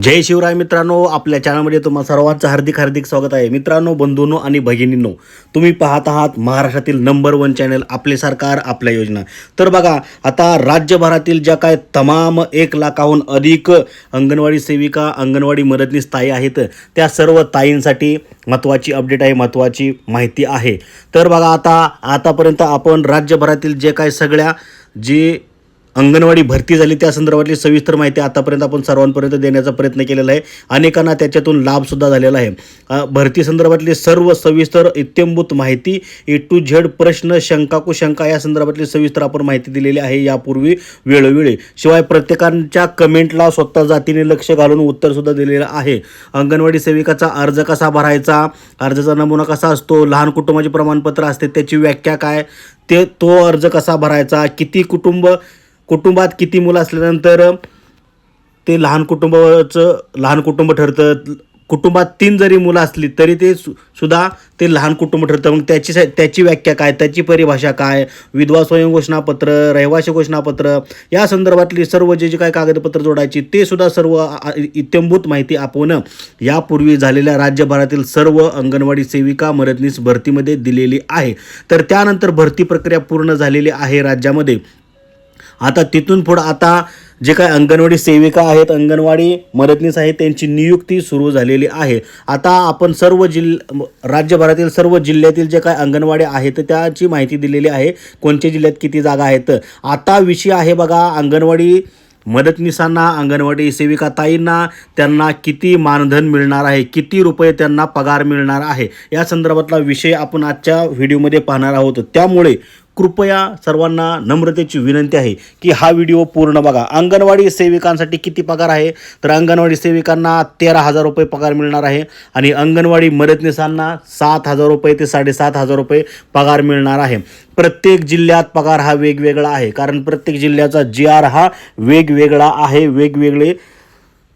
जय शिवराय मित्रांनो आपल्या चॅनलमध्ये तुम्हा सर्वांचं हार्दिक हार्दिक स्वागत आहे. मित्रांनो बंधूंनो आणि भगिनींनो तुम्ही पाहत आहात महाराष्ट्रातील नंबर वन चॅनल आपले सरकार आपल्या योजना. तर बघा आता राज्यभरातील ज्या काय तमाम एक लाखाहून अधिक अंगणवाडी सेविका अंगणवाडी मदतनीस ताई आहेत त्या सर्व ताईंसाठी महत्त्वाची अपडेट आहे महत्त्वाची माहिती आहे. तर बघा आता आतापर्यंत आपण राज्यभरातील जे काय सगळ्या जे अंगणवाडी भरती झाली. त्या संदर्भातली सविस्तर माहिती आतापर्यंत आपण सर्वांपर्यंत देण्याचा प्रयत्न केलेला आहे. अनेकांना त्याच्यातून लाभसुद्धा झालेला आहे. भरती संदर्भातली सर्व सविस्तर इत्यंभूत माहिती ए टू झेड प्रश्न शंका कुशंका या संदर्भातली सविस्तर आपण माहिती दिलेली आहे. यापूर्वी वेळोवेळी. शिवाय प्रत्येकांच्या कमेंटला स्वतः जातीने लक्ष घालून उत्तरसुद्धा दिलेलं आहे. अंगणवाडी सेविकाचा अर्ज कसा भरायचा? अर्जाचा नमुना कसा असतो? लहान कुटुंबाचे प्रमाणपत्र असते त्याची व्याख्या काय? ते तो अर्ज कसा भरायचा? किती कुटुंब कुटुंबात किती मुलं असल्यानंतर ते लहान कुटुंबाचं लहान कुटुंब ठरतं. कुटुंबात तीन जरी मुलं असली तरी ते सु सुद्धा ते लहान कुटुंब ठरतं. मग त्याची सा- त्याची व्याख्या काय? त्याची परिभाषा काय? विधवा स्वयं घोषणापत्र रहिवासी घोषणापत्र या संदर्भातली सर्व जे जे काय कागदपत्र जोडायची ते सुद्धा सर्व इत्यंभूत माहिती आपण यापूर्वी झालेल्या राज्यभरातील सर्व अंगणवाडी सेविका मदतनीस भरतीमध्ये दिलेली आहे. तर त्यानंतर भरती प्रक्रिया पूर्ण झालेली आहे राज्यामध्ये. आता तिथून पुढं आता जे काय अंगणवाडी सेविका आहेत अंगणवाडी मदतनीस आहेत त्यांची नियुक्ती सुरू झालेली आहे. आता आपण सर्व जिल्ह राज्यभरातील सर्व जिल्ह्यातील जे काय अंगणवाडी आहेत त्याची माहिती दिलेली आहे. कोणत्या जिल्ह्यात किती जागा आहेत? आता विषय आहे बघा अंगणवाडी मदतनीसांना अंगणवाडी सेविका ताईंना त्यांना किती मानधन मिळणार आहे किती रुपये त्यांना पगार मिळणार आहे या संदर्भातला विषय आपण आजच्या व्हिडिओमध्ये पाहणार आहोत. त्यामुळे कृपया सर्वांना नम्रतेची विनंती आहे की हा व्हिडिओ पूर्ण बघा. अंगणवाडी सेविकांसाठी किती पगार आहे? तर अंगणवाडी सेविकांना तेरा हजार रुपये पगार मिळणार आहे आणि अंगणवाडी मदतनीसांना सात हजार रुपये ते साडेसात हजार रुपये पगार मिळणार आहे. प्रत्येक जिल्ह्यात पगार हा वेगवेगळा आहे. कारण प्रत्येक जिल्ह्याचा जी आर हा वेगवेगळा आहे. वेगवेगळे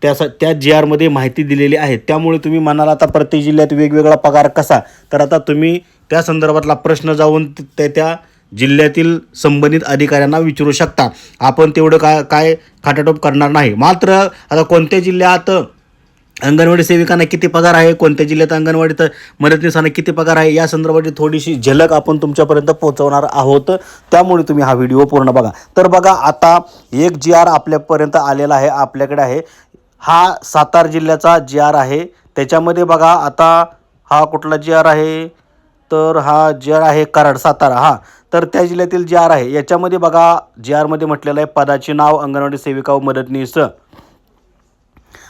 त्यासा त्या जी आरमध्ये माहिती दिलेली आहे. त्यामुळे तुम्ही म्हणाल आता प्रत्येक जिल्ह्यात वेगवेगळा पगार कसा? तर आता तुम्ही त्या संदर्भातला प्रश्न जाऊन त्या त्या जिल्ह्यातील संबंधित अधिकाऱ्यांना विचारू शकता. आपण तेवढं काय काय खाटाटोप करणार नाही. मात्र आता कोणत्या जिल्ह्यात अंगणवाडी सेविकांना किती पगार आहे कोणत्या जिल्ह्यात अंगणवाडीत मदतनीसांना किती पगार आहे या संदर्भाची थोडीशी झलक आपण तुमच्यापर्यंत पोहोचवणार आहोत. त्यामुळे तुम्ही हा व्हिडिओ पूर्ण बघा. तर बघा आता एक जी आर आपल्यापर्यंत आलेला आहे आपल्याकडे आहे. हा सातारा जिल्ह्याचा जी आर आहे. त्याच्यामध्ये बघा आता हा कुठला जी आर आहे? तर हा जी आर आहे कराड सातारा. हा. तर त्या जिल्ह्यातील जी आर आहे याच्यामध्ये बघा जी आरमध्ये म्हटलेलं आहे पदाचे नाव अंगणवाडी सेविका व मदतनीस.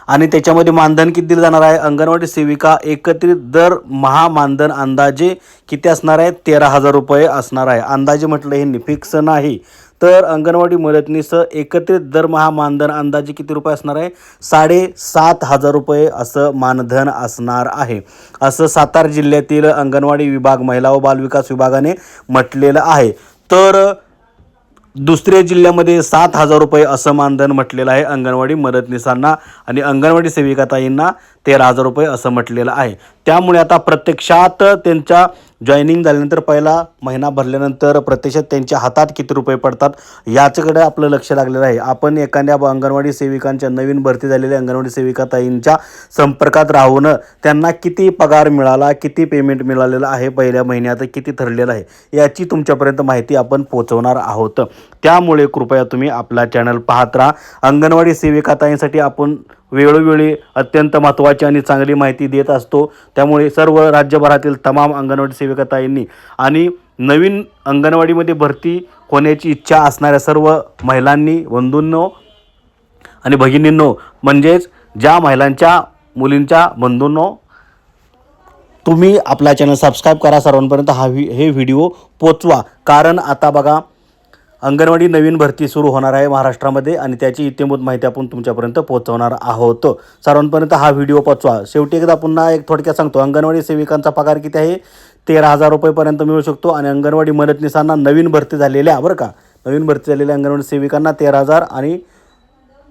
आणि त्याच्यामध्ये मानधन किती दिलं जाणार आहे? अंगणवाडी सेविका एकत्रित दर महामानधन अंदाजे किती असणार आहे? तेरा हजार रुपये असणार आहे. अंदाजे म्हटलं हे फिक्स नाही. तर अंगणवाडी मदतनीस एकत्रित दरमहा मानधन अंदाजे किती रुपये असणार आहे? साडेसात हजार रुपये असं मानधन असणार आहे. असं सातारा जिल्ह्यातील अंगणवाडी विभाग महिला व बालविकास विभागाने म्हटलेलं आहे. तर दुसऱ्या जिल्ह्यामध्ये सात हजार रुपये असं मानधन म्हटलेलं आहे अंगणवाडी मदतनीसांना आणि अंगणवाडी सेविकाताईंना. तेरा हजार रुपये असं म्हटलेलं आहे. त्यामुळे आता प्रत्यक्षात त्यांच्या जॉईनिंग झाल्यानंतर पहिला महिना भरल्यानंतर प्रत्यक्षात त्यांच्या हातात किती रुपये पडतात याच्याकडे आपलं लक्ष लागलेलं आहे. आपण एखाद्या अंगणवाडी सेविकांच्या नवीन भरती झालेल्या अंगणवाडी सेविकाताईंच्या संपर्कात राहून त्यांना किती पगार मिळाला किती पेमेंट मिळालेलं आहे पहिल्या महिन्यात किती ठरलेलं आहे याची तुमच्यापर्यंत माहिती आपण पोहोचवणार आहोत. त्यामुळे कृपया तुम्ही आपला चॅनल पाहत राहा. अंगणवाडी सेविकाताईंसाठी आपण वेळोवेळी अत्यंत महत्त्वाची आणि चांगली माहिती देत असतो. त्यामुळे सर्व राज्यभरातील तमाम अंगणवाडी सेविकाताईंनी आणि नवीन अंगणवाडीमध्ये भरती होण्याची इच्छा असणाऱ्या सर्व महिलांनी बंधूंनो आणि भगिनींनो म्हणजेच ज्या महिलांच्या मुलींच्या बंधूंनो तुम्ही आपला चॅनल सबस्क्राईब करा. सर्वांपर्यंत हा व्हि हे व्हिडिओ पोचवा. कारण आता बघा अंगणवाडी नवीन भरती सुरू होणार आहे महाराष्ट्रामध्ये आणि त्याची इत्यंभूत माहिती आपण तुमच्यापर्यंत पोहोचवणार आहोत. सर्वांपर्यंत हा व्हिडिओ पोचवा शेवटी एकदा पुन्हा एक थोडक्यात सांगतो अंगणवाडी सेविकांचा पगार किती आहे? तेरा हजार रुपयेपर्यंत मिळू शकतो आणि अंगणवाडी मदतनीसांना नवीन भरती झालेल्या बरं का? नवीन भरती झालेल्या अंगणवाडी सेविकांना तेरा हजार आणि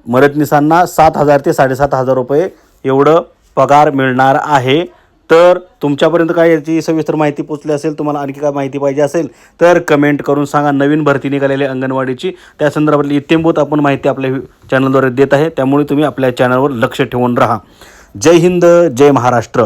मदतनीसांना सात हजार ते साडेसात हजार रुपये एवढं पगार मिळणार आहे. तर तुमच्यापर्यंत काय याची सविस्तर माहिती पोचली असेल तुम्हाला आणखी काय माहिती पाहिजे असेल तर कमेंट करून सांगा. नवीन भरती निघालेली अंगणवाडीची. त्या संदर्भातली इत्यंभूत आपण माहिती आपल्या चॅनलद्वारे देत आहे. त्यामुळे तुम्ही आपल्या चॅनलवर लक्ष ठेवून राहा. जय हिंद जय महाराष्ट्र.